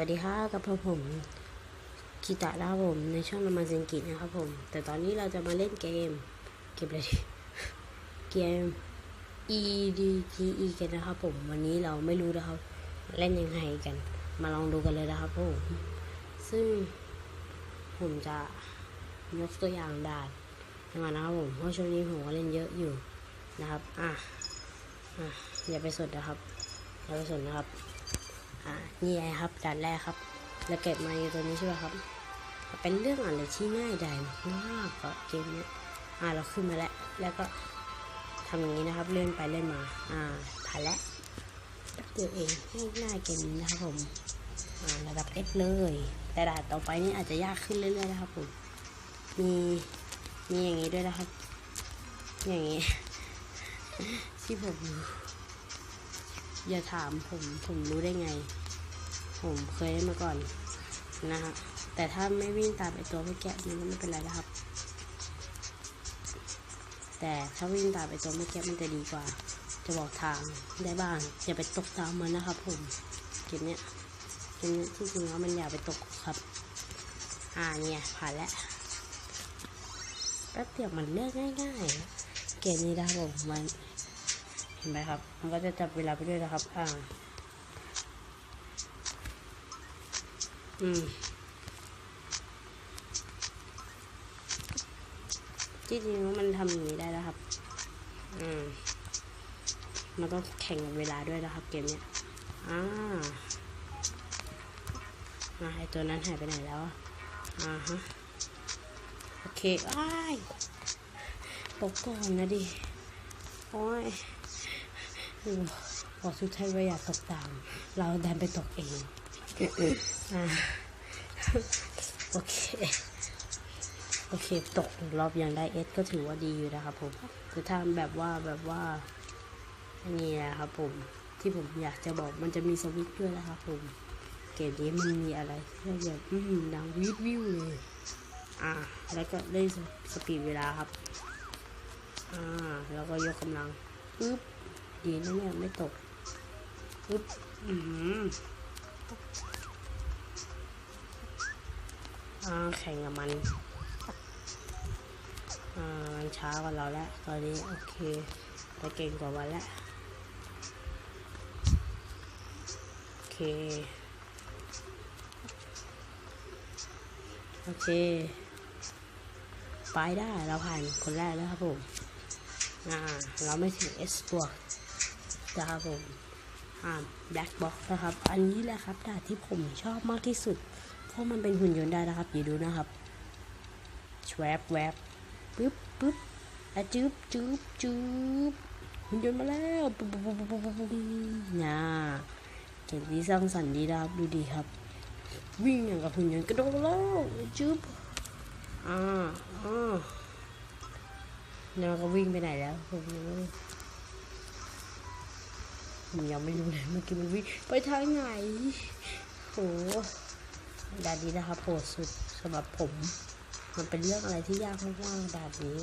วัสดีครับกับผมกีตาร์นะครับผมในช่องรามาเซนกินะครับผม แต่ตอนนี้เราจะมาเล่นเกม เกมอะไรเกม E D G E กันนะครับผม วันนี้เราไม่รู้นะครับ เล่นยังไงกัน มาลองดูกันเลยนะครับผม ซึ่งผมจะยกตัวอย่างด่านมานะครับผม เพราะช่วงนี้ผมก็เล่นเยอะอยู่นะครับ อะ อะอย่าไปสนนะครับ อย่าไปสนนะครับ อ่านี่ไงครับด่านแรกครับแล้วเก็บมาอยู่ตัวนี้ใช่ไหมครับ เป็นเรื่องอะไรที่ง่ายดายมากกับเกมนี้อ่าเราขึ้นมาแล้ว แล้วก็ทำอย่างนี้นะครับ เลื่อนไปเลื่อนมา อ่าผ่านแล้วเดียวเองง่ายๆเกมนี้นะครับผมอ่าระดับเอสเลย แต่ด่านต่อไปนี่อาจจะยากขึ้นเรื่อยๆนะครับผม มีมีอย่างนี้ด้วยนะครับ อย่างนี้ ที่ผมอย่าถามผมผมรู้ได้ไง ผมเคยเล่นมาก่อนนะฮะแต่ถ้าไม่วิ่งตามไอตัวเมื่อกี้มันก็ไม่เป็นไรนะครับ แต่ถ้าวิ่งตามไอตัวเมื่อกี้มันจะดีกว่า จะบอกทางได้บ้างอย่าไปตกตามมันนะครับ ผมเกมเนี้ยเกมเนี้ยที่จริงแล้วมันอย่าไปตกครับ อ่าเนี่ยผ่านแล้วแป๊บเดียวมันเลือกง่ายๆ เกมนี้นะครับผมมันเห็นไหมครับ มันก็จะจับเวลาไปด้วยนะครับ อ่า อืมจริงแล้วมันทำอย่างนี้ได้แล้วครับ อืมมันต้องแข่งกับเวลาด้วยนะครับ เกมเนี้ย อ่าอ่าไอตัวนั้นหายไปไหนแล้ว อ่าฮะ โอเคอ้ายตกก่อนนะดิ โอ้ยบอกทุกท่านว่าอย่าตกตาม เราดันไปตกเอง โอเค โอเค ตกรอบยังได้เอสก็ถือว่าดีอยู่นะครับผมคือถ้าแบบว่าแบบว่าอันนี้นะครับผมที่ผมอยากจะบอกมันจะมีสวิตช์ด้วยนะครับผม เกมนี้มันมีอะไรแบบอืมดังวิววิวเลย อ่า แล้วก็ได้สปีดเวลาครับ อ่า แล้วก็ยกกำลังปึ๊บดีนะเนี่ยไม่ตกปึ๊บอืมอ่า แข่งกับมันมันช้ากว่าเราแล้ว ตอนนี้โอเคไปเก่งกว่ามันแล้ว โอเค โอเค ไปได้เราผ่านคนแรกแล้วครับผมอ่าเราไม่ถึง S บวกนะครับผมอ่า black box นะครับ อันนี้แหละครับด่านที่ผมชอบมากที่สุด เพราะมันเป็นหุ่นยนต์ได้นะครับอย่าดูนะครับชวบแวบปึ๊บปึ๊บอะจึ๊บจึ๊บจึ๊บหุ่นยนต์มาแล้วปุ๊บปุ๊บปุ๊บปุ๊บปุ๊บปุ๊บน่าเก่งดีสร้างสรรค์ดีนะครับดูดีครับ วิ่งอย่างกับหุ่นยนต์กระโดดแล้วจึ๊บอ่าอ่าแล้วก็วิ่งไปไหนแล้วผมยังไม่ผมยังไม่รู้เลยเมื่อกี้มันวิ่งไปทางไหนโห ด่านนี้นะครับโหดสุดสำหรับผม มันเป็นเรื่องอะไรที่ยากมากๆด่านนี้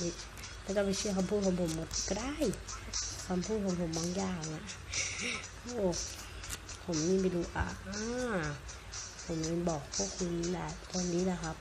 นี่ไม่ต้องไปเชื่อคำพูดของผมหมดก็ได้คำพูดของผมบางอย่างอะโอ้ผมนี่ไปดูอะอ่าผมเลยบอกพวกคุณแหละตอนนี้นะครับ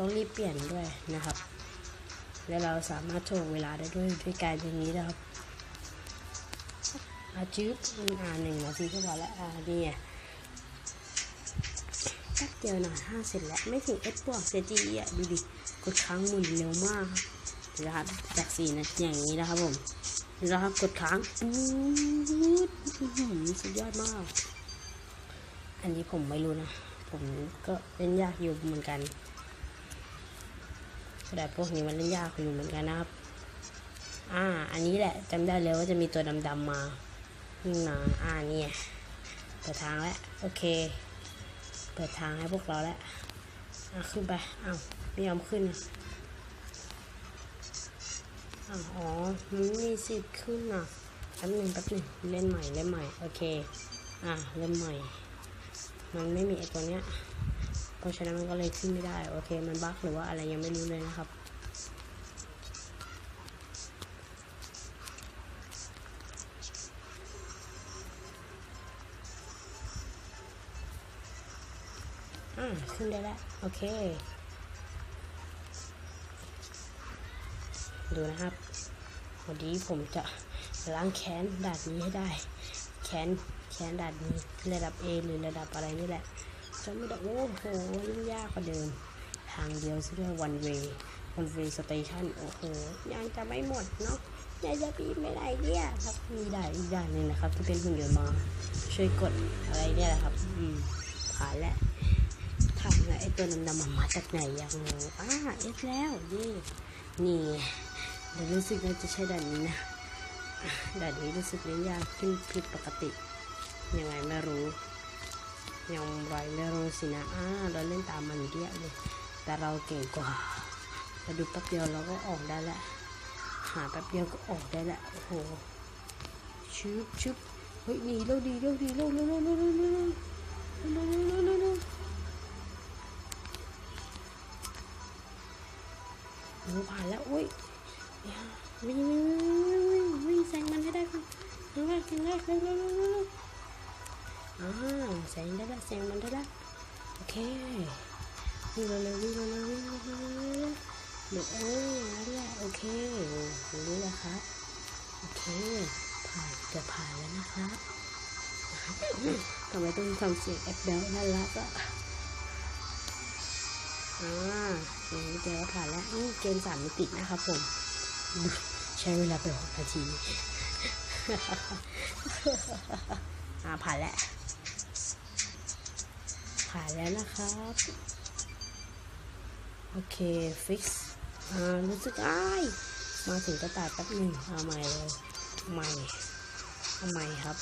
ต้องรีบเปลี่ยนด้วยนะครับ แล้วเราสามารถโชว์เวลาได้ด้วยด้วยการอย่างนี้นะครับ อาจืบอ่าหนึ่งนาทีก็พอแล้วอ่านี่ไงแป๊บเดียวหน่อยห้าเสร็จแล้วไม่ถึงเอสบวกเซจีอะดูดิกดค้างหมุนเร็วมากนะครับจากสี่นาทีอย่างนี้นะครับผมแล้วครับกดค้างสุดยอดมาก อันนี้ผมไม่รู้นะ ผมก็เล่นยากอยู่เหมือนกันแต่พวกนี้มันเล่นยากอยู่เหมือนกันนะครับ อ่า อันนี้แหละจำได้เลยว่าจะมีตัวดำๆมา นี่มาอ่านี่เปิดทางแล้ว โอเค เปิดทางให้พวกเราแล้วอะขึ้นไปอ้าวไม่ยอมขึ้นอะอ๋อมันไม่มีสิทธิ์ขึ้นอะแป๊บหนึ่งแป๊บหนึ่งเล่นใหม่เล่นใหม่โอเคอะเล่นใหม่ มันไม่มีไอตัวเนี้ยเพราะฉะนั้นมันก็เลยขึ้นไม่ได้ โอเค มันบั๊กหรือว่าอะไรยังไม่รู้เลยนะครับ อ่าขึ้นได้แล้ว โอเค ดูนะครับ วันนี้ผมจะล้างแค้นดานนี้ให้ได้ แค้นแค้นดานนี้ระดับ A หรือระดับอะไรนี่แหละจำไม่ได้โอ้โหยิ่งยากกว่าเดิม ทางเดียวซะด้วย one way one way station โอ้โห ยังจะไม่หมดเนาะยังจะปีนไม่ได้เนี่ยครับมีได้อีกด่านหนึ่งนะครับ ที่เป็นหุ่นยนต์มา ช่วยกดอะไรเนี่ยแหละครับ อืมผ่านแล้ว ถามว่าไอ้ตัวดำๆมันมาจากไหนยังงงอ่าเอฟแล้วนี่นี่เดี๋ยวรู้สึกว่าจะใช่ด่านนี้นะด่านนี้รู้สึกเล่นยากขึ้นผิดปกติ ยังไงไม่รู้ ยังไรไม่รู้สินะอ่าเราเล่นตามมันเยอะเลยแต่เราเก่งกว่าเราดูแป๊บเดียวเราก็ออกได้ล้วหาแป๊บเดียวก็ออกได้ล้วโอ้โหชึบชึบเฮ้ยหนีเร็วดีเร็วดีเร็วเร็วเร็วเร็วเร็วเร็วเร็วเร็ว โอ้ผ่านแล้วอุ้ยวิ่งวิ่งวิ่งวิ่งวิ่งแซงมันให้ได้ก่อนแซงแรกแซงแรกเร็วเร็วเร็วเร็วเร็วอ่าแซงได้แล้วแซงมันได้แล้วโอเควิ่งเร็ววิ่งเร็ววิ่งเร็วเร็วเอ้ยนั่นแหละโอเครู้แล้วครับโอเคผ่านเกือบผ่านแล้วนะครับทำไมต้องทำเสียงแอปเบลน่ารักอะอ่า เดียวก็ผ่านแล้วนี่เกมสามมิตินะครับผม ใช้เวลาไปหกนาทีอ่าผ่านแล้ว ผ่านแล้วนะครับ โอเค ฟิกซ์อ่ารู้สึกอ้ายมาถึงก็ตัดแป๊บหนึ่งเอาใหม่เลยใหม่เอาใหม่ครับ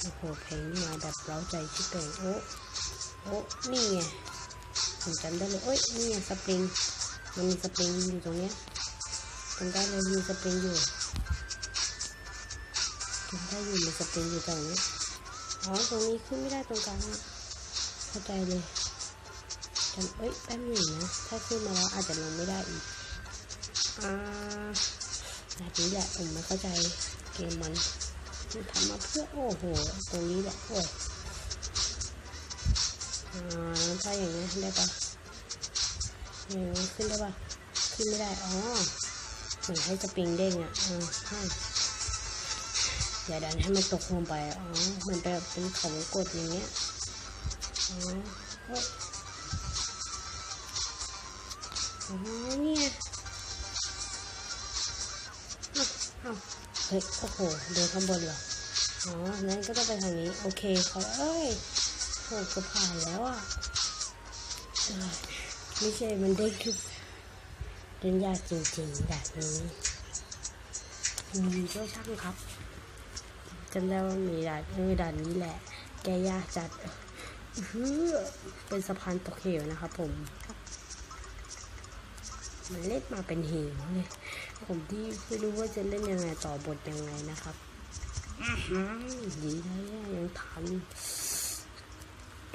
โอ้โหเพลงนี่มาแบบเร้าใจชิบเป่งโอ้โอ้นี่ไง ผมจำได้เลยเอ้ยนี่ไงสปริง มันมีสปริงอยู่ตรงเนี้ยจำได้เลยมีสปริงอยู่จำได้อยู่มีสปริงอยู่ตรงนี้อ๋อตรงนี้ขึ้นไม่ได้ตรงกลางเข้าใจเลยจำเอ้ยแป๊บหนึ่งนะถ้าขึ้นมาแล้วอาจจะลงไม่ได้อีกอ่าแบบนี้แหละผมไม่เข้าใจเกมมันมันทำมาเพื่อโอ้โห ตรงนี้แหละโอ้ย อ่าถ้าอย่างนี้ได้ปะอย่างนี้ขึ้นได้ปะขึ้นไม่ได้ อ๋อเหมือนให้สปริงเด้งอะอ่าใช่อย่าดันให้มันตกลงไป อ๋อ มันแบบเป็นของกดอย่างเงี้ย อ๋อเฮ้ยอ๋อเนี่ยอ้าเฮ้ย โอ้โห เดินข้างบนเหรอ อ๋อ นั้นก็ต้องไปทางนี้ โอเคเขาเอ้ย โหก็ผ่านแล้วอะไม่ใช่มันได้คือเล่นยากจริงๆแบบนี้มีก็ช่างครับจำได้ว่ามีด่านเออด่านนี้แหละ แกยากจัดเป็นสะพานตกเหวนะครับผม มันเล่นมาเป็นเหวเลย ผมที่ไม่รู้ว่าจะเล่นยังไงต่อบทยังไงนะครับดีนะเลยยังทัน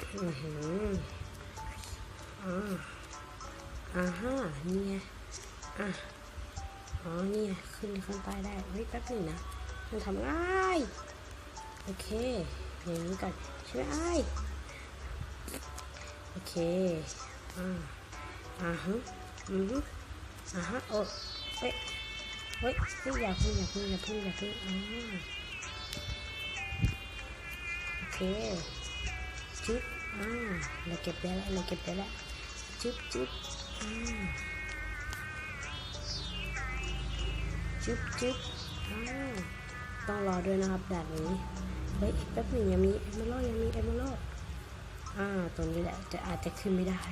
อือหืออ่าอ่าฮะนี่ไงอะอ๋อนี่ไงขึ้นข้างใต้ได้เฮ้ยแป๊บนึงนะมันทำง่ายโอเค อย่างนี้ก่อนใช่ไหมไอ้โอเค อ่าอ่าฮะอือฮึอ่าฮะโอ้เฮ้ยเฮ้ยเฮ้ยอย่าพึ่งอย่าพึ่งอย่าพึ่งอย่าพึ่งอ่าโอเค จุ๊บอ่าเราเก็บได้แล้วเราเก็บได้แล้วจุ๊บจุ๊บอ่าจุ๊บจุ๊บอ่าต้องรอด้วยนะครับแบบนี้เฮ้ยแป๊บหนึ่งยังมีเอเมอรัลยังมีเอเมอรัลอ่าตรงนี้แหละจะอาจจะขึ้นไม่ได้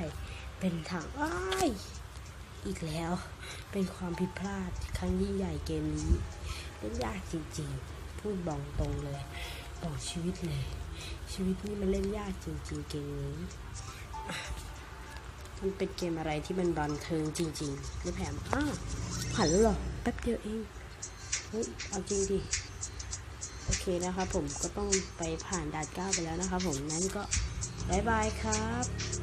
เป็นทางอ้ายอีกแล้ว เป็นความผิดพลาดครั้งยิ่งใหญ่เกมนี้เล่นยากจริงๆ พูดบอกตรงเลย บอกชีวิตเลย ชีวิตนี่มันเล่นยากจริงๆเกมนี้มันเป็นเกมอะไรที่มันบันเทิงจริงๆไม่แผ่อ้าวผ่านแล้วเหรอแป๊บเดียวเองเฮ้ยเอาจริงดิโอเคนะครับผมก็ต้องไปผ่านด่านเก้าไปแล้วนะครับผมนั้นก็บายบายครับ